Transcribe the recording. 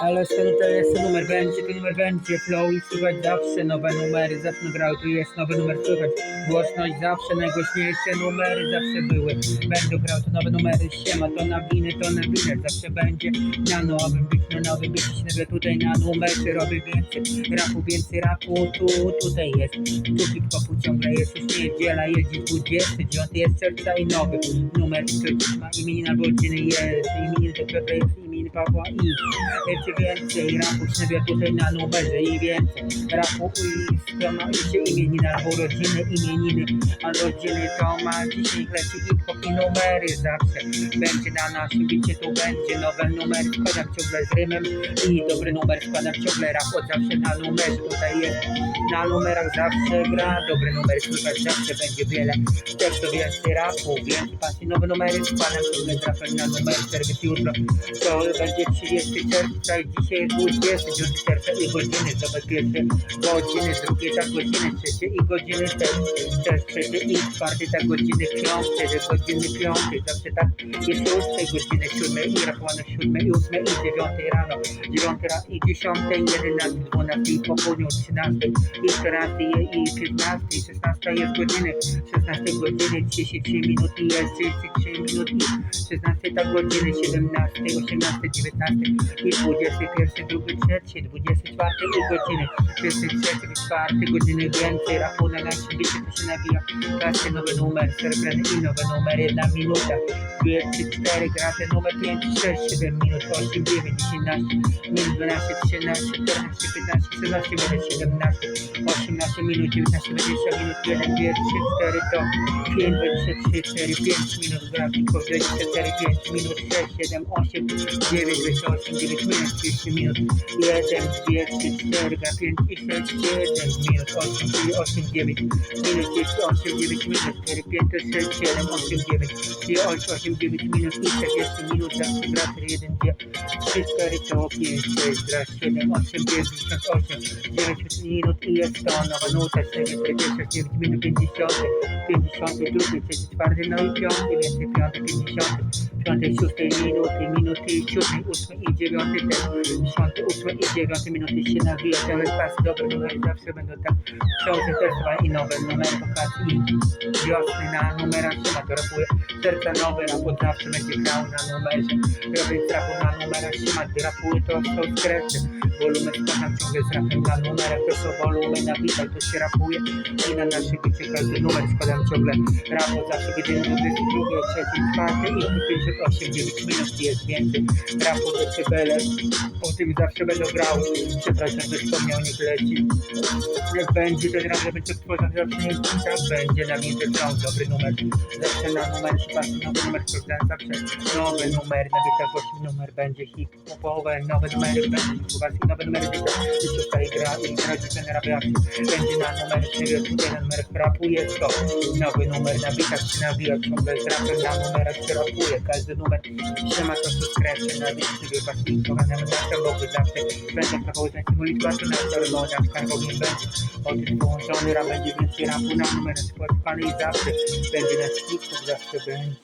Ale ten, to jest numer będzie, to numer będzie flow i słychać zawsze nowe numery, zawsze grał, tu jest nowy numer słychać, głośność zawsze, najgłośniejsze numery zawsze były, będę grał to nowe numery, siema, to na winy, to na winę, zawsze będzie na nowym bicie, na nowym bicie, się tutaj na numerze robię więcej rapu, więcej rapu, tu, tutaj jest, tu hip-hopu ciągle jest, już niedziela, jest dziś 29, jest czerwca i nowy. Numer, który ma imieniny albo godziny, jest. Imieniny to Piotra, jest imieniny Pawła i jeszcze więcej rapu, śniewia tutaj na numerze i więcej rapu i strona się imieniny albo rodziny, imieniny, a rodziny to ma dzisiaj leci hip-hop i numery zawsze. Będzie na naszym bicie, tu będzie nowe numery, składam ciągle z rymem i dobry numer. Składam ciągle rap od zawsze na numerze, tutaj jest na numerach zawsze gra, dobry numer słychać zawsze będzie wiele. Tekstu, więcej rapu, więcej pasji, nowe numery. Składam ciągle z rapem na numer, serwis jutro. To będzie 30 czerwca i dzisiaj jest 29 czerwca i godziny, zobacz pierwsze godziny, drugie tak godziny, trzecie i godziny też, trzecie i czwarte tak godziny, piąte, że godziny piąte, zawsze tak jest szóstej godziny, siódmej i rachowane siódmej i ósmej i dziewiątej rano, dziewiątej rano i dziesiątej, jedenastej, dwunastej i po południu, trzynastej i czternastej i piętnastej, szesnastej jest godziny, szesnastej godziny, 33 minuty jest 33 minuty i 16 tak godziny, 17, 18, 19 i 21, 2, 3, 24 i godziny, 23, 4 godziny więcej, rapu na to się nawija, każdy nowy numer, srebrny i nowy numer, jedna minuta, 2, 3, 4, grafy numer 5, 6, 7 minut, 8, 9, 10, minut 12, 13, 14, 15, 16, minut 17, 18 minut, 19, 20 minut, 1, 2, 3, 4, to 5, 23, 4, 5 minut, grafiko 24, 5 minut, 6, 7, 8, 9, 28, 9 minut, 30 minut, 1, 2, 3, 4, gra 5 i 6, 7 minut, 8, czyli 8, 9 minut, 10, 8, 9 minut, 4, 5, 6, 7, 8, 9, czyli 8, 8, 9 minut i 40 minut, zawsze gra 1, 2, 3, 4, to 5, 6, gra 7, 8, 98, 9 minut i jest to nowa nuta, 4, 49 minut, 50, 52, 34, no i 5, więcej 5, 50, 5, 6 minuty, minuty, 7, 8 i 9 też, 10, 8 i 9 minuty się nawija, ale pasy dobre numery zawsze będą książek też chyba i nowe numery wakacji wiosny na numerach się to rapuje, serca nowe, raport zawsze będzie grał na numerze, robię z rapu na numerach się ma, gdy rapuję to są skresy, wolumen składam ciągle z rapem na numerach, to są wolumen na bitach, to się rapuje. I na naszych bicie każdy numer składam ciągle. Raport zawsze będzie 22, 3, 4 i po 58, 9 minut jest więcej, raport decybele, o tym zawsze będę grał, przepraszam, że wspomniał, niech leci, jak będzie, ten raz, będzie tworzony zawsze nie tak będzie, na mnie też grał dobry numer, zawsze na numer patrzy, nowy numer sprawdzałem zawsze, nowy numer, na bitach właśnie numer będzie hip-hopowe, nowe numery będzie hip-hopowe, nowe numery będzie tutaj gra i gra trenera reakcji, będzie na numer 4, tutaj na numerach rapu jest to, nowy numer na bitach się nawija, ciągle z rapem na numerach się rapuje, każdy numer się ma to subskrypcję na bitach, sobie właśnie kochane nasze boby zawsze będę propozycji na właśnie na na skarbowym będzie o tym połączony rap będzie więcej rapu na numerach spotkany i zawsze będzie na skipu, zawsze będzie.